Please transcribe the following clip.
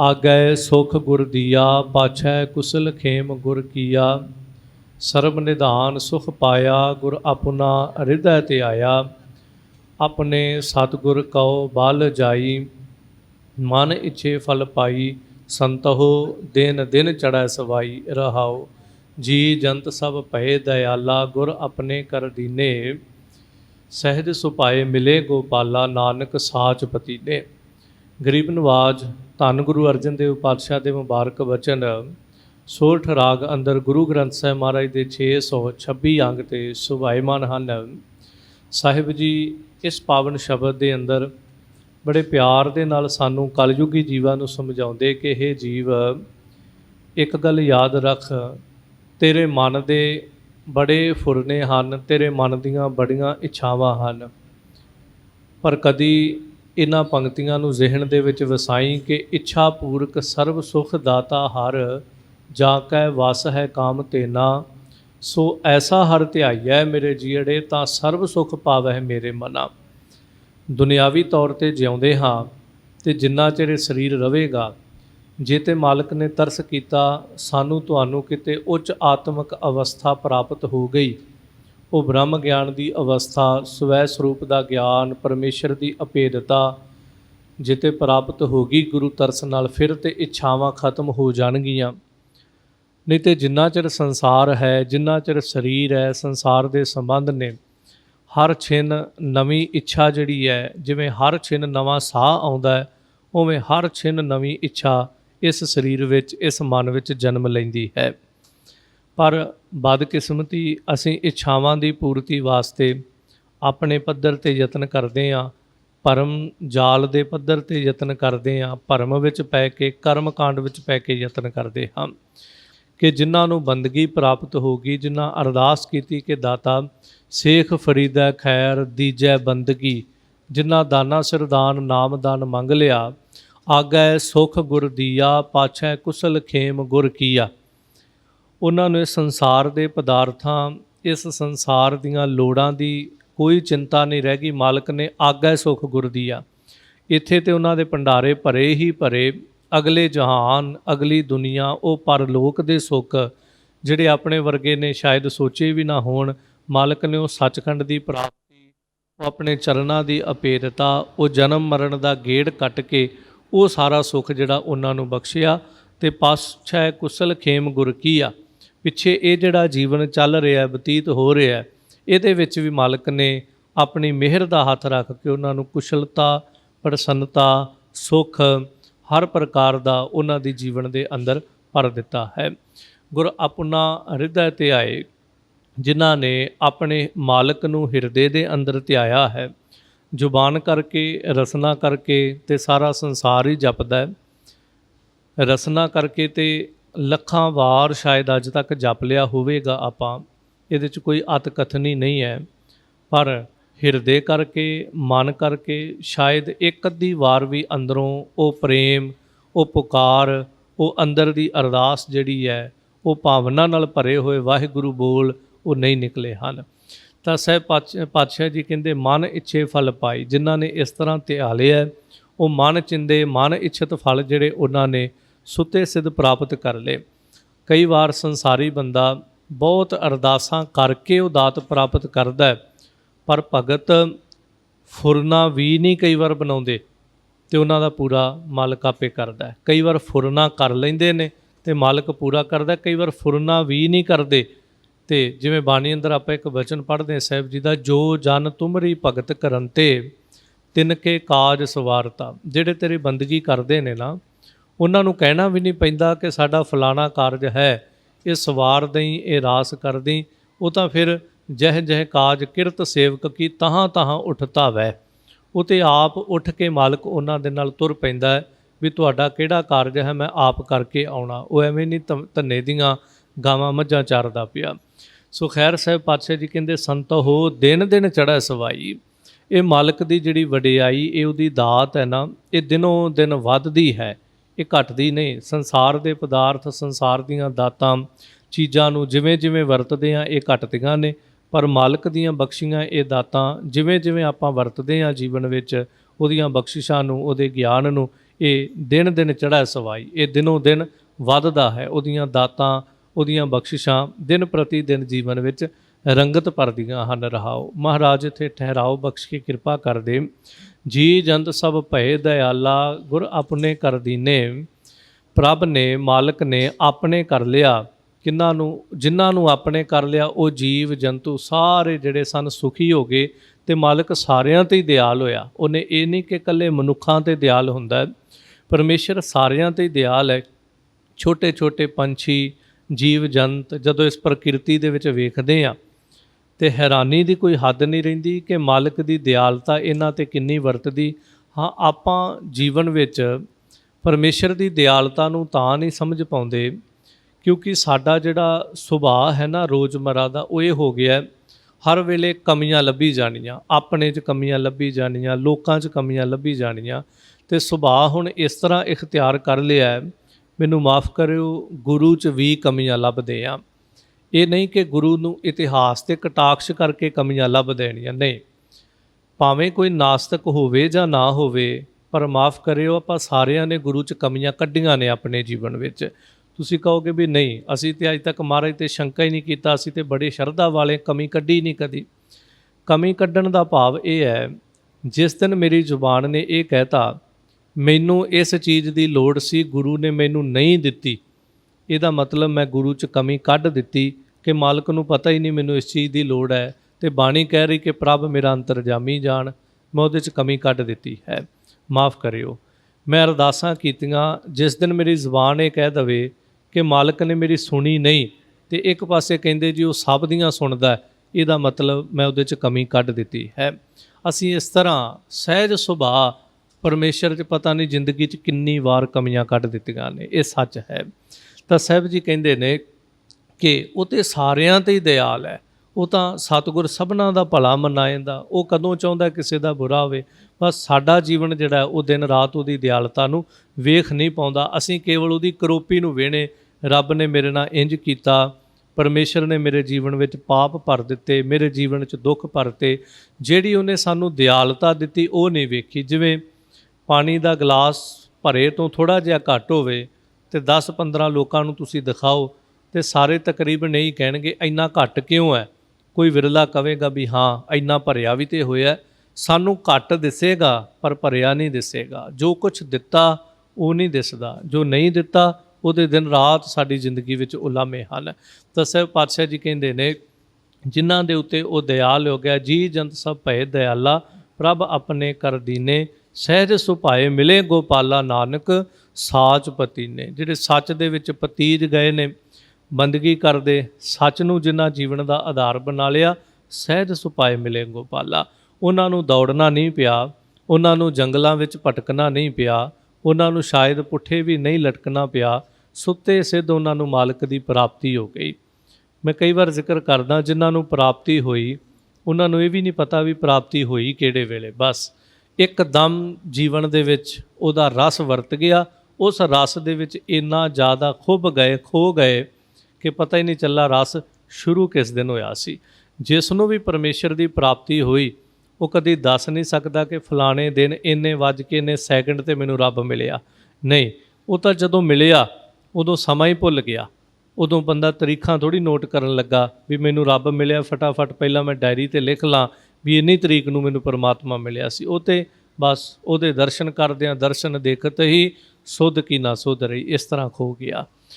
ਆਗੈ ਸੁਖ ਗੁਰ ਦੀਆ, ਪਾਛੈ ਕੁਸਲ ਖੇਮ ਗੁਰ ਕੀਆ। ਸਰਬ ਨਿਧਾਨ ਸੁਖ ਪਾਇਆ, ਗੁਰ ਆਪਣਾ ਹਿਰਦੈ ਤੇ ਆਇਆ। ਆਪਣੇ ਸਤਿਗੁਰ ਕਉ ਬਲ ਜਾਈ, ਮਨ ਇਛੇ ਫਲ ਪਾਈ। ਸੰਤਹੁ, ਦਿਨ ਦਿਨ ਚੜੈ ਸਵਾਈ, ਰਹਾਉ। ਜੀ ਜੰਤ ਸਭ ਭਏ ਦਇਆਲਾ, ਗੁਰ ਆਪਣੇ ਕਰ ਦੀਨੇ। ਸਹਿਜ ਸੁਪਾਏ ਮਿਲੇ ਗੋਪਾਲਾ, ਨਾਨਕ ਸਾਚ ਪਤੀ ਨੇ ਗਰੀਬ ਨਵਾਜ, ਧੰਨ ਗੁਰੂ ਅਰਜਨ ਦੇਵ ਪਾਤਸ਼ਾਹ ਦੇ ਮੁਬਾਰਕ ਬਚਨ ਸੋਠ ਰਾਗ ਅੰਦਰ ਗੁਰੂ ਗ੍ਰੰਥ ਸਾਹਿਬ ਮਹਾਰਾਜ ਦੇ 626 ਅੰਗ ਤੇ ਸੁਭਾਇਮਾਨ ਹਨ। ਸਾਹਿਬ ਜੀ, ਇਸ ਪਾਵਨ ਸ਼ਬਦ ਦੇ ਅੰਦਰ ਬੜੇ ਪਿਆਰ ਦੇ ਨਾਲ ਸਾਨੂੰ ਕਲਯੁਗੀ ਜੀਵਾਂ ਨੂੰ ਸਮਝਾਉਂਦੇ ਕਿ ਇਹ ਜੀਵ, ਇੱਕ ਗੱਲ ਯਾਦ ਰੱਖ, ਤੇਰੇ ਮਨ ਦੇ ਬੜੇ ਫੁਰਨੇ ਹਨ, ਤੇਰੇ ਮਨ ਦੀਆਂ ਬੜੀਆਂ ਇੱਛਾਵਾਂ ਹਨ। ਪਰ ਕਦੀ ਇਹਨਾਂ ਪੰਕਤੀਆਂ ਨੂੰ ਜ਼ਿਹਨ ਦੇ ਵਿੱਚ ਵਸਾਈ ਕਿ ਇੱਛਾ ਪੂਰਕ ਸਰਬ ਸੁਖ ਦਾਤਾ ਹਰ, ਜਾ ਕੈ ਵਸ ਹੈ ਕਾਮ ਤੇਨਾ, ਸੋ ਐਸਾ ਹਰ ਧਿਆਈਐ ਮੇਰੇ ਜੀੜੇ ਤਾਂ ਸਰਬ ਸੁਖ ਪਾਵਹਿ ਮੇਰੇ ਮਨਾ। ਦੁਨਿਆਵੀ ਤੌਰ ਤੇ ਜਿਉਂਦੇ ਹਾਂ, ਤੇ ਜਿੰਨਾ ਚਿਰ ਇਹ ਸਰੀਰ ਰਹੇਗਾ, ਜੇ ਤੇ ਮਾਲਕ ਨੇ ਤਰਸ ਕੀਤਾ, ਸਾਨੂੰ ਤੁਹਾਨੂੰ ਕਿਤੇ ਉੱਚ ਆਤਮਿਕ ਅਵਸਥਾ ਪ੍ਰਾਪਤ ਹੋ ਗਈ। ਉਹ ਬ੍ਰਹਮ ਗਿਆਨ ਦੀ ਅਵਸਥਾ, ਸਵੈ ਸਰੂਪ ਦਾ ਗਿਆਨ, ਪਰਮੇਸ਼ਰ ਦੀ ਅਪੇਦਤਾ, ਜਿਤੇ ਪ੍ਰਾਪਤ ਹੋ ਗਈ ਗੁਰੂ ਤਰਸ ਨਾਲ, ਫਿਰ ਤੇ ਇੱਛਾਵਾਂ ਖਤਮ ਹੋ ਜਾਣਗੀਆਂ। ਨਹੀਂ ਤੇ ਜਿੰਨਾ ਚਿਰ ਸੰਸਾਰ ਹੈ, ਜਿੰਨਾ ਚਿਰ ਸਰੀਰ ਹੈ, ਸੰਸਾਰ ਦੇ ਸੰਬੰਧ ਨੇ, ਹਰ ਛਿਨ ਨਵੀਂ ਇੱਛਾ ਜਿਹੜੀ ਹੈ, ਜਿਵੇਂ ਹਰ ਛਿਨ ਨਵਾਂ ਸਾਹ ਆਉਂਦਾ ਹੈ, ਉਵੇਂ ਹਰ ਛਿਨ ਨਵੀਂ ਇੱਛਾ ਇਸ ਸਰੀਰ ਵਿੱਚ, ਇਸ ਮਨ ਵਿੱਚ ਜਨਮ ਲੈਂਦੀ ਹੈ। ਪਰ ਬਦਕਿਸਮਤੀ ਅਸੀਂ ਇੱਛਾਵਾਂ ਦੀ ਪੂਰਤੀ ਵਾਸਤੇ ਆਪਣੇ ਪੱਧਰ ਤੇ ਯਤਨ ਕਰਦੇ ਹਾਂ ਭਰਮ ਜਾਲ ਦੇ ਪੱਧਰ ਤੇ ਯਤਨ ਕਰਦੇ ਹਾਂ, ਭਰਮ ਵਿੱਚ ਪੈ ਕੇ, ਕਰਮ ਕਾਂਡ ਵਿੱਚ ਪੈ ਕੇ ਯਤਨ ਕਰਦੇ ਹਾਂ। ਕਿ ਜਿਨ੍ਹਾਂ ਨੂੰ ਬੰਦਗੀ ਪ੍ਰਾਪਤ ਹੋਗੀ ਜਿਨ੍ਹਾਂ ਅਰਦਾਸ ਕੀਤੀ ਕਿ ਦਾਤਾ ਸੇਖ ਫਰੀਦਾ ਖੈਰ ਦੀਜੈ ਬੰਦਗੀ, ਜਿਨ੍ਹਾਂ ਦਾਨਾ ਸਰਦਾਨ ਨਾਮਦਾਨ ਮੰਗ ਲਿਆ, ਆਗੈ ਸੁਖ ਗੁਰ ਦੀਆ, ਪਾਛੈ ਕੁਸਲ ਖੇਮ ਗੁਰ ਕੀਆ। ਉਹਨਾਂ ਨੂੰ ਇਸ ਸੰਸਾਰ ਦੇ ਪਦਾਰਥਾਂ, ਇਸ ਸੰਸਾਰ ਦੀਆਂ ਲੋੜਾਂ ਦੀ ਕੋਈ ਚਿੰਤਾ ਨਹੀਂ ਰਹਿ ਗਈ। ਮਾਲਕ ਨੇ ਆਗੈ ਸੁਖ ਗੁਰ ਦੀਆ। ਇੱਥੇ ਤੇ ਉਹਨਾਂ ਦੇ ਭੰਡਾਰੇ ਭਰੇ ਹੀ ਭਰੇ। ਅਗਲੇ ਜਹਾਨ, ਅਗਲੀ ਦੁਨੀਆ, ਉਹ ਪਰਲੋਕ ਦੇ ਸੁੱਖ, ਜਿਹੜੇ ਆਪਣੇ ਵਰਗੇ ਨੇ ਸ਼ਾਇਦ ਸੋਚੇ ਵੀ ਨਾ ਹੋਣ। ਮਾਲਕ ਨੇ ਉਹ ਸੱਚਖੰਡ ਦੀ ਪ੍ਰਾਪਤੀ, ਉਹ ਆਪਣੇ ਚਰਨਾਂ ਦੀ ਅਪੇਰਤਾ, ਉਹ ਜਨਮ ਮਰਨ ਦਾ ਗੇੜ ਕੱਟ ਕੇ ਉਹ ਸਾਰਾ ਸੁੱਖ ਜਿਹੜਾ ਉਹਨਾਂ ਨੂੰ ਬਖਸ਼ਿਆ। ਤੇ ਪਾਛੈ ਕੁਸਲ ਖੇਮ ਗੁਰ ਕੀਆ। ਪਿੱਛੇ ਇਹ ਜਿਹੜਾ ਜੀਵਨ ਚੱਲ ਰਿਹਾ ਬਤੀਤ ਹੋ ਰਿਹਾ ਇਹਦੇ ਵਿੱਚ ਵੀ ਮਾਲਕ ਨੇ ਆਪਣੀ ਮਿਹਰ ਦਾ ਹੱਥ ਰੱਖ ਕੇ ਉਹਨਾਂ ਨੂੰ ਕੁਸ਼ਲਤਾ, ਪ੍ਰਸੰਨਤਾ, ਸੁਖ ਹਰ ਪ੍ਰਕਾਰ ਦਾ ਉਹਨਾਂ ਦੀ ਜੀਵਨ ਦੇ ਅੰਦਰ ਭਰ ਦਿੱਤਾ ਹੈ। ਗੁਰ ਆਪਣਾ ਹਿਰਦੈ ਤੇ ਆਏ, ਜਿਨ੍ਹਾਂ ਨੇ ਆਪਣੇ ਮਾਲਕ ਨੂੰ ਹਿਰਦੇ ਦੇ ਅੰਦਰ ਧਿਆਇਆ ਹੈ। ਜ਼ੁਬਾਨ ਕਰਕੇ, ਰਸਨਾ ਕਰਕੇ ਤੇ ਸਾਰਾ ਸੰਸਾਰ ਹੀ ਜਪਦਾ ਹੈ। ਰਸਨਾ ਕਰਕੇ ਤੇ ਲੱਖਾਂ ਵਾਰ ਸ਼ਾਇਦ ਅੱਜ ਤੱਕ ਜਪ ਲਿਆ ਹੋਵੇਗਾ ਆਪਾਂ, ਇਹਦੇ 'ਚ ਕੋਈ ਅਤ ਕਥਨੀ ਨਹੀਂ ਹੈ। ਪਰ ਹਿਰਦੇ ਕਰਕੇ, ਮਨ ਕਰਕੇ ਸ਼ਾਇਦ ਇੱਕ ਅੱਧੀ ਵਾਰ ਵੀ ਅੰਦਰੋਂ ਉਹ ਪ੍ਰੇਮ, ਉਹ ਪੁਕਾਰ, ਉਹ ਅੰਦਰ ਦੀ ਅਰਦਾਸ ਜਿਹੜੀ ਹੈ, ਉਹ ਭਾਵਨਾ ਨਾਲ ਭਰੇ ਹੋਏ ਵਾਹਿਗੁਰੂ ਬੋਲ ਉਹ ਨਹੀਂ ਨਿਕਲੇ ਹਨ। ਤਾਂ ਸਹਿਬ ਪਾਤਸ਼ਾਹ ਪਾਤਸ਼ਾਹ ਜੀ ਕਹਿੰਦੇ, ਮਨ ਇੱਛੇ ਫਲ ਪਾਈ, ਜਿਨ੍ਹਾਂ ਨੇ ਇਸ ਤਰ੍ਹਾਂ ਧਿਆ ਲਿਆ ਉਹ ਮਨ ਚਿੰਦੇ, ਮਨ ਇੱਛਤ ਫਲ ਜਿਹੜੇ ਉਹਨਾਂ ਨੇ ਸੁਤੇ ਸਿੱਧ ਪ੍ਰਾਪਤ ਕਰ ਲਏ ਕਈ ਵਾਰ ਸੰਸਾਰੀ ਬੰਦਾ ਬਹੁਤ ਅਰਦਾਸਾਂ ਕਰਕੇ ਉਹ ਦਾਤ ਪ੍ਰਾਪਤ ਕਰਦਾ ਹੈ, ਪਰ ਭਗਤ ਫੁਰਨਾ ਵੀ ਨਹੀਂ ਕਈ ਵਾਰ ਬਣਾਉਂਦੇ ਤੇ ਉਹਨਾਂ ਦਾ ਪੂਰਾ ਮਾਲਕ ਆਪੇ ਕਰਦਾ ਹੈ। ਕਈ ਵਾਰ ਫੁਰਨਾ ਕਰ ਲੈਂਦੇ ਨੇ ਤੇ ਮਾਲਕ ਪੂਰਾ ਕਰਦਾ ਕਈ ਵਾਰ ਫੁਰਨਾ ਵੀ ਨਹੀਂ ਕਰਦੇ ਤੇ ਜਿਵੇਂ ਬਾਣੀ ਅੰਦਰ ਆਪਾਂ ਇੱਕ ਵਚਨ ਪੜ੍ਹਦੇ ਹਾਂ, ਸਾਹਿਬ ਜੀ ਦਾ, ਜੋ ਜਨ ਤੁਮਰੀ ਭਗਤ ਕਰਨ ਤੇ ਤਿਨ ਕੇ ਕਾਜ ਸਵਾਰਤਾ। ਜਿਹੜੇ ਤੇਰੀ ਬੰਦਗੀ ਕਰਦੇ ਨੇ ਨਾ ਉਹਨਾਂ ਨੂੰ ਕਹਿਣਾ ਵੀ ਨਹੀਂ ਪੈਂਦਾ ਕਿ ਸਾਡਾ ਫਲਾਣਾ ਕਾਰਜ ਹੈ, ਇਹ ਸਵਾਰ ਦਈ, ਇਹ ਰਾਸ ਕਰ ਦਈ। ਉਹ ਤਾਂ ਫਿਰ ਜਹ ਜਹ ਕਾਜ ਕਿਰਤ ਸੇਵਕ ਕੀ ਤਹਾਂ ਤਹਾਂ ਉੱਠ ਵੈ ਉਹ ਤੇ ਆਪ ਉੱਠ ਕੇ ਮਾਲਕ ਉਹਨਾਂ ਦੇ ਨਾਲ ਤੁਰ ਪੈਂਦਾ ਵੀ ਤੁਹਾਡਾ ਕਿਹੜਾ ਕਾਰਜ ਹੈ, ਮੈਂ ਆਪ ਕਰਕੇ ਆਉਣਾ। ਉਹ ਐਵੇਂ ਨਹੀਂ ਧੰਨੇ ਦੀਆਂ ਗਾਵਾਂ ਮੱਝਾਂ ਚਾਰਦਾ ਪਿਆ। ਸੋ ਖੈਰ ਸਾਹਿਬ ਪਾਤਸ਼ਾਹ ਜੀ ਕਹਿੰਦੇ, ਸੰਤ ਹੋ ਦਿਨ ਦਿਨ ਚੜ੍ਹੈ ਸਵਾਈ। ਇਹ ਮਾਲਕ ਦੀ ਜਿਹੜੀ ਵਡਿਆਈ, ਇਹ ਉਹਦੀ ਦਾਤ ਹੈ ਨਾ, ਇਹ ਦਿਨੋਂ ਦਿਨ ਵੱਧਦੀ ਹੈ। ਇਹ ਘਟਦੀ ਨਹੀਂ। ਸੰਸਾਰ ਦੇ ਪਦਾਰਥ, ਸੰਸਾਰ ਦੀਆਂ ਦਾਤਾਂ, ਚੀਜ਼ਾਂ ਨੂੰ ਜਿਵੇਂ ਜਿਵੇਂ ਵਰਤਦੇ ਆ ਇਹ ਘਟਦੀਆਂ ਨੇ। ਪਰ ਮਾਲਕ ਦੀਆਂ ਬਖਸ਼ੀਆਂ ਇਹ ਦਾਤਾਂ ਜਿਵੇਂ ਜਿਵੇਂ ਆਪਾਂ ਵਰਤਦੇ ਆ ਜੀਵਨ ਵਿੱਚ, ਉਹਦੀਆਂ ਬਖਸ਼ਿਸ਼ਾਂ ਨੂੰ, ਉਹਦੇ ਗਿਆਨ ਨੂੰ, ਇਹ ਦਿਨ ਦਿਨ ਚੜ੍ਹੈ ਸਵਾਈ, ਇਹ ਦਿਨੋਂ ਦਿਨ ਵੱਧਦਾ ਹੈ। ਉਹਦੀਆਂ ਦਾਤਾਂ, ਉਹਦੀਆਂ ਬਖਸ਼ਿਸ਼ਾਂ ਦਿਨ ਪ੍ਰਤੀ ਦਿਨ ਜੀਵਨ ਵਿੱਚ ਰੰਗਤ ਭਰਦੀਆਂ ਹਨ। ਰਹਾਓ। ਮਹਾਰਾਜ, ਇੱਥੇ ਠਹਿਰਾਓ, ਬਖਸ਼ ਕੇ ਕਿਰਪਾ ਕਰ ਦੇ। ਜੀ ਜੰਤ ਸਭ ਭਏ ਦਇਆਲਾ, ਗੁਰ ਆਪਣੇ ਕਰ ਦੀਨੇ, ਪ੍ਰਭ ਨੇ ਮਾਲਕ ਨੇ ਆਪਣੇ ਕਰ ਲਿਆ। ਕਿੰਨਾਂ ਨੂੰ ਜਿਨ੍ਹਾਂ ਨੂੰ ਆਪਣੇ ਕਰ ਲਿਆ, ਉਹ ਜੀਵ ਜੰਤੂ ਸਾਰੇ ਜਿਹੜੇ ਸਨ ਸੁਖੀ ਹੋ ਗਏ ਤੇ ਮਾਲਕ ਸਾਰਿਆਂ ਤੇ ਹੀ ਦਿਆਲ ਹੋਇਆ। ਉਹਨੇ ਇਹ ਨਹੀਂ ਕਿ ਇਕੱਲੇ ਮਨੁੱਖਾਂ ਤੇ ਦਿਆਲ ਹੁੰਦਾ ਹੈ, ਪਰਮੇਸ਼ਰ ਸਾਰਿਆਂ ਤੇ ਹੀ ਦਿਆਲ ਹੈ। ਛੋਟੇ ਛੋਟੇ ਪੰਛੀ, ਜੀਵ ਜੰਤ ਜਦੋਂ ਇਸ ਪ੍ਰਕਿਰਤੀ ਦੇ ਵਿੱਚ ਵੇਖਦੇ ਆ ਤੇ ਹੈਰਾਨੀ ਦੀ ਕੋਈ ਹੱਦ ਨਹੀਂ ਰਹਿੰਦੀ ਕਿ ਮਾਲਕ ਦੀ ਦਿਆਲਤਾ ਇਹਨਾਂ ਤੇ ਕਿੰਨੀ ਵਰਤਦੀ। ਹਾਂ, ਆਪਾਂ ਜੀਵਨ ਵਿੱਚ ਪਰਮੇਸ਼ਰ ਦੀ ਦਿਆਲਤਾ ਨੂੰ ਤਾਂ ਨਹੀਂ ਸਮਝ ਪਾਉਂਦੇ, ਕਿਉਂਕਿ ਸਾਡਾ ਜਿਹੜਾ ਸੁਭਾਅ ਹੈ ਨਾ ਰੋਜ਼ਮਰਾ ਦਾ, ਉਹ ਇਹ ਹੋ ਗਿਆ ਹਰ ਵੇਲੇ ਕਮੀਆਂ ਲੱਭੀ ਜਾਣੀਆਂ, ਆਪਣੇ 'ਚ ਕਮੀਆਂ ਲੱਭੀ ਜਾਣੀਆਂ, ਲੋਕਾਂ 'ਚ ਕਮੀਆਂ ਲੱਭੀ ਜਾਣੀਆਂ, ਤੇ ਸੁਭਾਅ ਹੁਣ ਇਸ ਤਰ੍ਹਾਂ ਇਖਤਿਆਰ ਕਰ ਲਿਆ ਮੈਨੂੰ ਮਾਫ ਕਰਿਓ, ਗੁਰੂ 'ਚ ਵੀ ਕਮੀਆਂ ਲੱਭਦੇ ਆ ਇਹ ਨਹੀਂ ਕਿ ਗੁਰੂ ਨੂੰ ਇਤਿਹਾਸ ਤੇ ਕਟਾਕਸ਼ ਕਰਕੇ ਕਮੀਆਂ ਲੱਭ ਦੇਣੀਆਂ, ਨਹੀਂ। ਭਾਵੇਂ ਕੋਈ ਨਾਸਤਕ ਹੋਵੇ ਜਾਂ ਨਾ ਹੋਵੇ, ਪਰ ਮਾਫ ਕਰਿਓ, ਆਪਾਂ ਸਾਰਿਆਂ ਨੇ ਗੁਰੂ 'ਚ ਕਮੀਆਂ ਕੱਢੀਆਂ ਨੇ ਆਪਣੇ ਜੀਵਨ ਵਿੱਚ। ਤੁਸੀਂ ਕਹੋਗੇ ਵੀ ਨਹੀਂ, ਅਸੀਂ ਤੇ ਅੱਜ ਤੱਕ ਮਹਾਰਾਜ ਤੇ ਸ਼ੰਕਾ ਹੀ ਨਹੀਂ ਕੀਤਾ, ਅਸੀਂ ਤੇ ਬੜੇ ਸ਼ਰਧਾ ਵਾਲੇ, ਕਮੀ ਕੱਢੀ ਨਹੀਂ ਕਦੀ। ਕਮੀ ਕੱਢਣ ਦਾ ਭਾਵ ਇਹ ਹੈ, ਜਿਸ ਦਿਨ ਮੇਰੀ ਜ਼ੁਬਾਨ ਨੇ ਇਹ ਕਹਿਤਾ, ਮੈਨੂੰ ਇਸ ਚੀਜ਼ ਦੀ ਲੋੜ ਸੀ, ਗੁਰੂ ਨੇ ਮੈਨੂੰ ਨਹੀਂ ਦਿੱਤੀ। ਇਹਦਾ ਮਤਲਬ ਮੈਂ ਗੁਰੂ 'ਚ ਕਮੀ ਕੱਢ ਦਿੱਤੀ ਕਿ ਮਾਲਕ ਨੂੰ ਪਤਾ ਹੀ ਨਹੀਂ ਮੈਨੂੰ ਇਸ ਚੀਜ਼ ਦੀ ਲੋੜ ਹੈ ਤੇ ਬਾਣੀ ਕਹਿ ਰਹੀ ਕਿ ਪ੍ਰਭ ਮੇਰਾ ਅੰਤਰਜਾਮੀ ਜਾਣ, ਮੈਂ ਉਹਦੇ 'ਚ ਕਮੀ ਕੱਢ ਦਿੱਤੀ ਹੈ। ਮਾਫ ਕਰਿਓ। ਮੈਂ ਅਰਦਾਸਾਂ ਕੀਤੀਆਂ, ਜਿਸ ਦਿਨ ਮੇਰੀ ਜ਼ੁਬਾਨ ਇਹ ਕਹਿ ਦਵੇ ਕਿ ਮਾਲਕ ਨੇ ਮੇਰੀ ਸੁਣੀ ਨਹੀਂ, ਤੇ ਇੱਕ ਪਾਸੇ ਕਹਿੰਦੇ ਜੀ ਉਹ ਸਭ ਦੀਆਂ ਸੁਣਦਾ ਇਹਦਾ ਮਤਲਬ ਮੈਂ ਉਹਦੇ 'ਚ ਕਮੀ ਕੱਢ ਦਿੱਤੀ ਹੈ। ਅਸੀਂ ਇਸ ਤਰ੍ਹਾਂ ਸਹਿਜ ਸੁਭਾਅ ਪਰਮੇਸ਼ਰ 'ਚ ਪਤਾ ਨਹੀਂ ਜ਼ਿੰਦਗੀ 'ਚ ਕਿੰਨੀ ਵਾਰ ਕਮੀਆਂ ਕੱਢ ਦਿੱਤੀਆਂ ਨੇ, ਇਹ ਸੱਚ ਹੈ। ਤਾਂ ਸਾਹਿਬ ਜੀ ਕਹਿੰਦੇ ਨੇ ਕਿ ਉਹ ਤੇ ਸਾਰਿਆਂ ਤੇ ਹੀ ਦਿਆਲ ਹੈ। ਉਹ ਤਾਂ ਸਤਿਗੁਰ ਸਭਨਾਂ ਦਾ ਭਲਾ ਮਨਾਏਂਦਾ। ਉਹ ਕਦੋਂ ਚਾਹੁੰਦਾ ਕਿਸੇ ਦਾ ਬੁਰਾ ਹੋਵੇ। ਬਸ ਸਾਡਾ ਜੀਵਨ ਜਿਹੜਾ ਉਹ ਦਿਨ ਰਾਤ ਉਹਦੀ ਦਿਆਲਤਾ ਨੂੰ ਵੇਖ ਨਹੀਂ ਪਾਉਂਦਾ। ਅਸੀਂ ਕੇਵਲ ਉਹਦੀ ਕਰੋਪੀ ਨੂੰ ਵੇਣੇ ਰੱਬ ਨੇ ਮੇਰੇ ਨਾਲ ਇੰਜ ਕੀਤਾ। ਪਰਮੇਸ਼ਰ ਨੇ ਮੇਰੇ ਜੀਵਨ ਵਿੱਚ ਪਾਪ ਭਰ ਦਿੱਤੇ, ਮੇਰੇ ਜੀਵਨ ਵਿੱਚ ਦੁੱਖ ਭਰਤੇ। ਜਿਹੜੀ ਉਹਨੇ ਸਾਨੂੰ ਦਿਆਲਤਾ ਦਿੱਤੀ, ਉਹ ਨਹੀਂ ਵੇਖੀ। ਜਿਵੇਂ ਪਾਣੀ ਦਾ ਗਲਾਸ ਭਰੇ ਤੋਂ ਥੋੜਾ ਜਿਹਾ ਘੱਟ ਹੋਵੇ ਤੇ 10-15 ਲੋਕਾਂ ਨੂੰ ਤੁਸੀਂ ਦਿਖਾਓ ਤੇ ਸਾਰੇ ਤਕਰੀਬਨ ਇਹੀ ਕਹਿਣਗੇ, ਇੰਨਾ ਘੱਟ ਕਿਉਂ ਹੈ? ਕੋਈ ਵਿਰਲਾ ਕਵੇਗਾ ਵੀ ਹਾਂ, ਇੰਨਾ ਭਰਿਆ ਵੀ ਤੇ ਹੋਇਆ ਸਾਨੂੰ ਘੱਟ ਦਿਸੇਗਾ, ਪਰ ਭਰਿਆ ਨਹੀਂ ਦਿਸੇਗਾ। ਜੋ ਕੁਝ ਦਿੱਤਾ, ਉਹ ਨਹੀਂ ਦਿਸਦਾ। ਜੋ ਨਹੀਂ ਦਿੱਤਾ, ਉਹਦੇ ਦਿਨ ਰਾਤ ਸਾਡੀ ਜ਼ਿੰਦਗੀ ਵਿੱਚ ਉਲਾਮੇ ਹਨ। ਤਾਂ ਸਾਹਿਬ ਪਾਤਸ਼ਾਹ ਜੀ ਕਹਿੰਦੇ ਨੇ, ਜਿਨ੍ਹਾਂ ਦੇ ਉੱਤੇ ਉਹ ਦਿਆਲ ਹੋ ਗਿਆ, ਜੀ ਜੰਤ ਸਭ ਭਏ ਦਿਆਲਾ, ਪ੍ਰਭ ਆਪਣੇ ਕਰ ਦੀਨੇ, ਸਹਿਜ ਸੁਭਾਏ ਮਿਲੇ ਗੋਪਾਲਾ ਨਾਨਕ, ਸਾਚ ਪਤੀ ਨੇ ਜਿਹੜੇ ਸੱਚ ਦੇ ਵਿੱਚ ਪਤੀਜ ਗਏ ਨੇ ਬੰਦਗੀ ਕਰਦੇ ਸੱਚ ਨੂੰ ਜਿਨ੍ਹਾਂ ਜੀਵਨ ਦਾ ਆਧਾਰ ਬਣਾ ਲਿਆ, ਸਹਿਜ ਸੁਪਾਏ ਮਿਲੇ ਗੋਪਾਲਾ। ਉਹਨਾਂ ਨੂੰ ਦੌੜਨਾ ਨਹੀਂ ਪਿਆ, ਉਹਨਾਂ ਨੂੰ ਜੰਗਲਾਂ ਵਿੱਚ ਭਟਕਣਾ ਨਹੀਂ ਪਿਆ, ਉਹਨਾਂ ਨੂੰ ਸ਼ਾਇਦ ਪੁੱਠੇ ਵੀ ਨਹੀਂ ਲਟਕਣਾ ਪਿਆ, ਸੁੱਤੇ ਸਿੱਧ ਉਹਨਾਂ ਨੂੰ ਮਾਲਕ ਦੀ ਪ੍ਰਾਪਤੀ ਹੋ ਗਈ। ਮੈਂ ਕਈ ਵਾਰ ਜ਼ਿਕਰ ਕਰਦਾ, ਜਿਨ੍ਹਾਂ ਨੂੰ ਪ੍ਰਾਪਤੀ ਹੋਈ, ਉਹਨਾਂ ਨੂੰ ਇਹ ਵੀ ਨਹੀਂ ਪਤਾ ਵੀ ਪ੍ਰਾਪਤੀ ਹੋਈ ਕਿਹੜੇ ਵੇਲੇ। ਬਸ ਇੱਕਦਮ ਜੀਵਨ ਦੇ ਵਿੱਚ ਉਹਦਾ ਰਸ ਵਰਤ ਗਿਆ, ਉਸ ਰਸ ਦੇ ਵਿੱਚ ਇੰਨਾ ਜ਼ਿਆਦਾ ਖੁੱਭ ਗਏ ਖੋ ਗਏ ਕਿ ਪਤਾ ਹੀ ਨਹੀਂ ਚੱਲਾ ਰਸ ਸ਼ੁਰੂ ਕਿਸ ਦਿਨ ਹੋਇਆ ਸੀ। ਜਿਸ ਨੂੰ ਵੀ ਪਰਮੇਸ਼ਰ ਦੀ ਪ੍ਰਾਪਤੀ ਹੋਈ, ਉਹ ਕਦੀ ਦੱਸ ਨਹੀਂ ਸਕਦਾ ਕਿ ਫਲਾਣੇ ਦਿਨ ਇੰਨੇ ਵੱਜ ਕੇ ਇੰਨੇ ਸੈਕਿੰਡ ਤੇ ਮੈਨੂੰ ਰੱਬ ਮਿਲਿਆ। ਨਹੀਂ, ਉਹ ਤਾਂ ਜਦੋਂ ਮਿਲਿਆ, ਉਦੋਂ ਸਮਾਂ ਹੀ ਭੁੱਲ ਗਿਆ। ਉਦੋਂ ਬੰਦਾ ਤਰੀਖਾਂ ਥੋੜੀ ਨੋਟ ਕਰਨ ਲੱਗਾ ਵੀ ਮੈਨੂੰ ਰੱਬ ਮਿਲਿਆ, ਫਟਾਫਟ ਪਹਿਲਾਂ ਮੈਂ ਡਾਇਰੀ ਤੇ ਲਿਖ ਲਾਂ ਵੀ ਇੰਨੀ ਤਰੀਕ ਨੂੰ ਮੈਨੂੰ ਪਰਮਾਤਮਾ ਮਿਲਿਆ ਸੀ। ਉਹ ਤੇ ਬਸ ਉਹਦੇ ਦਰਸ਼ਨ ਕਰਦਿਆਂ ਦਰਸ਼ਨ ਦੇਖਤ ਹੀ ਸੁਧ ਕੀ ਨਾ ਸੁਧ ਰਹੀ, ਇਸ ਤਰ੍ਹਾਂ ਖੋ ਗਿਆ।